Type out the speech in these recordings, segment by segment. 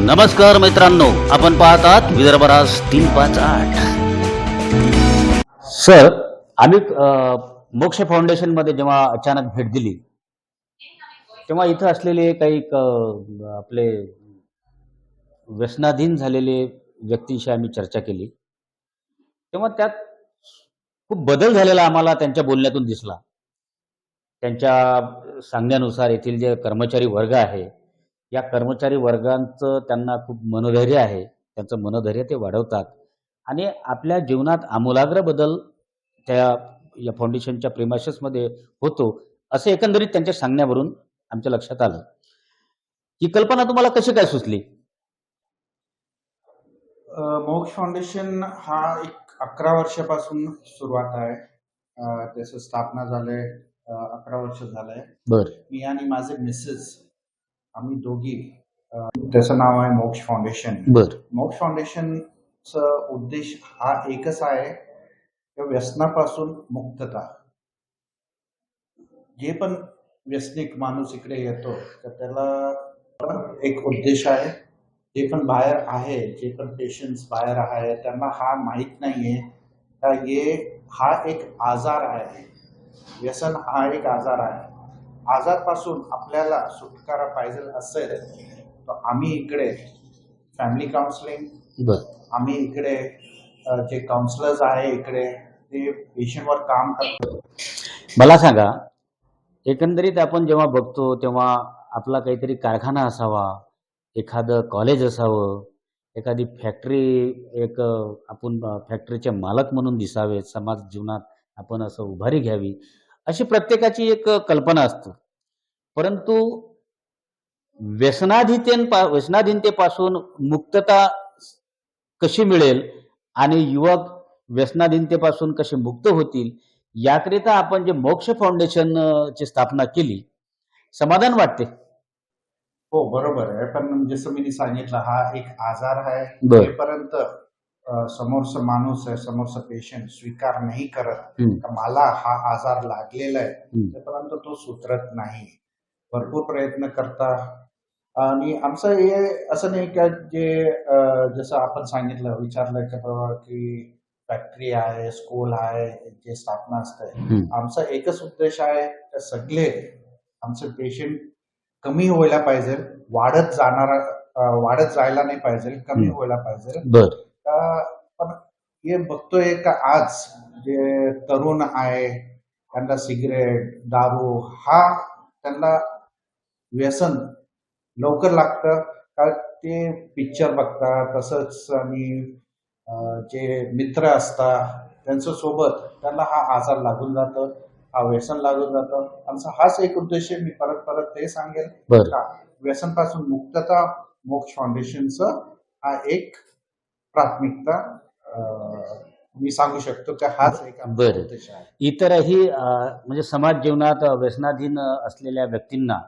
नमस्कार मित्रांनो आपण पाहतात विदर्भराज तीन पाच आठ. सर आम्ही मोक्ष फाउंडेशनमध्ये जेव्हा अचानक भेट दिली तेव्हा इथं असलेले काही आपले व्यसनाधीन झालेले व्यक्तींशी आम्ही चर्चा केली. तेव्हा त्यात खूप बदल झालेला आम्हाला त्यांच्या बोलण्यातून दिसला. त्यांच्या सांगण्यानुसार येथील जे कर्मचारी वर्ग आहे या कर्मचारी वर्गांचं त्यांना खूप मनोधैर्य आहे. त्यांचं मनोधैर्य ते वाढवतात. आणि आपल्या जीवनात आमूलाग्र बदल त्या या फाउंडेशनच्या प्रेमाशसमध्ये होतो असं एकंदरीत त्यांच्या सांगण्यावरून आमच्या लक्षात आलं. ही कल्पना तुम्हाला कशी काय सुचली? मोक्ष फाउंडेशन हा एक अकरा वर्षापासून सुरुवात आहे. त्याचं स्थापना झालंय अकरा वर्ष झालंय. बर. मी आणि माझे मिसेस आम्ही दोघी त्याचं नाव आहे मोक्ष फाउंडेशन. बर. मोक्ष फाउंडेशनचा उद्देश हा एकच आहे की व्यसनापासून मुक्तता. जे पण व्यसनिक माणूस इकडे येतो तर त्याला पण एक उद्देश आहे. जे पण बाहेर आहे जे पण पेशंट्स बाहेर आहे त्यांना हा माहीत नाहीये का हे हा एक आजार आहे. व्यसन हा एक आजार आहे. आजारपासून आपल्याला सुटकारा पाहिजे असेल तर आम्ही इकडे फॅमिली काउन्सिलिंग आम्ही इकडे जे काउन्सिलर्स आहे इकडे ते पेशंटवर काम करतात मला सांगा एकंदरीत आपण जेव्हा बघतो तेव्हा आपला काहीतरी कारखाना असावा एखादं कॉलेज असावं एखादी फॅक्टरी एक आपण फॅक्टरीचे मालक म्हणून दिसावे समाज जीवनात आपण असं उभारी घ्यावी अशी प्रत्येकाची एक कल्पना असते. परंतु व्यसनाधीनतेपा व्यसनाधीनतेपासून मुक्तता कशी मिळेल आणि युवक व्यसनाधीनतेपासून कसे मुक्त होतील याकरिता आपण जे मोक्ष फाउंडेशन ची स्थापना केली समाधान वाटते. हो बरोबर आहे. पण जसं मी सांगितलं हा एक आजार आहे. जोपर्यंत समोरचा माणूस आहे समोरचा पेशंट स्वीकार नाही करत. का मला हा आजार लागलेला आहे. तोपर्यंत तो सुधरत नाही भरपूर प्रयत्न करता आणि आमचं हे असं नाही का जे जसं आपण सांगितलं विचारलं की बाबा की फॅक्टरी आहे स्कूल आहे जे स्थापना असते. आमचा एकच उद्देश आहे का सगळे आमचे पेशंट कमी व्हायला पाहिजे वाढत जाणारा वाढत जायला नाही पाहिजे कमी. व्हायला पाहिजे पण हे बघतोय का आज जे तरुण आहे त्यांना सिगरेट दारू हा त्यांना व्यसन लवकर लागतं. का ते पिक्चर बघतात तसंच आणि जे मित्र असतात त्यांच्यासोबत त्यांना हा आजार लागून जातं हा व्यसन लागून जातं. आमचा हाच एक उद्देश मी परत परत ते सांगेल बर. का व्यसनपासून मुक्तता मोक्ष फाउंडेशनचं हा एक प्राथमिकता मी सांगू शकतो की हाच एक बरं. इतरही म्हणजे समाज जीवनात व्यसनाधीन असलेल्या व्यक्तींना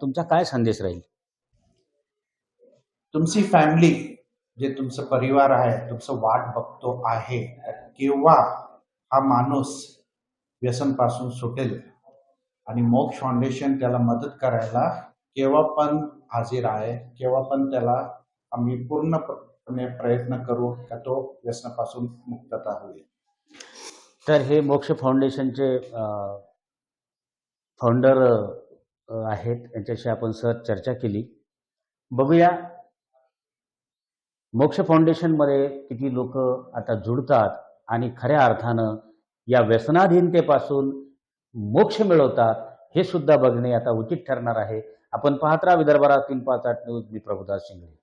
तुमचा काय संदेश राहील तुमची फॅमिली जे तुमचं परिवार आहे तुमचं वाट बघतो आहे केव्हा हा माणूस व्यसनपासून सुटेल आणि मोक्ष फाउंडेशन त्याला मदत करायला केव्हा पण हाजीर आहे केव्हा पण त्याला आम्ही पूर्णपणे प्रयत्न करू का तो व्यसनापासून मुक्तता होईल? तर हे मोक्ष फाउंडेशनचे फाउंडर आहेत. यांच्याशी आपण सहज चर्चा केली. बघूया मोक्ष फाउंडेशनमध्ये किती लोक आता जुडतात आणि खऱ्या अर्थानं या व्यसनाधीनतेपासून मोक्ष मिळवतात हे सुद्धा बघणे आता उचित ठरणार आहे. आपण पाहत राहा विदर्भरात तीन पाच आठ न्यूज. मी प्रभुदास शिंगणे.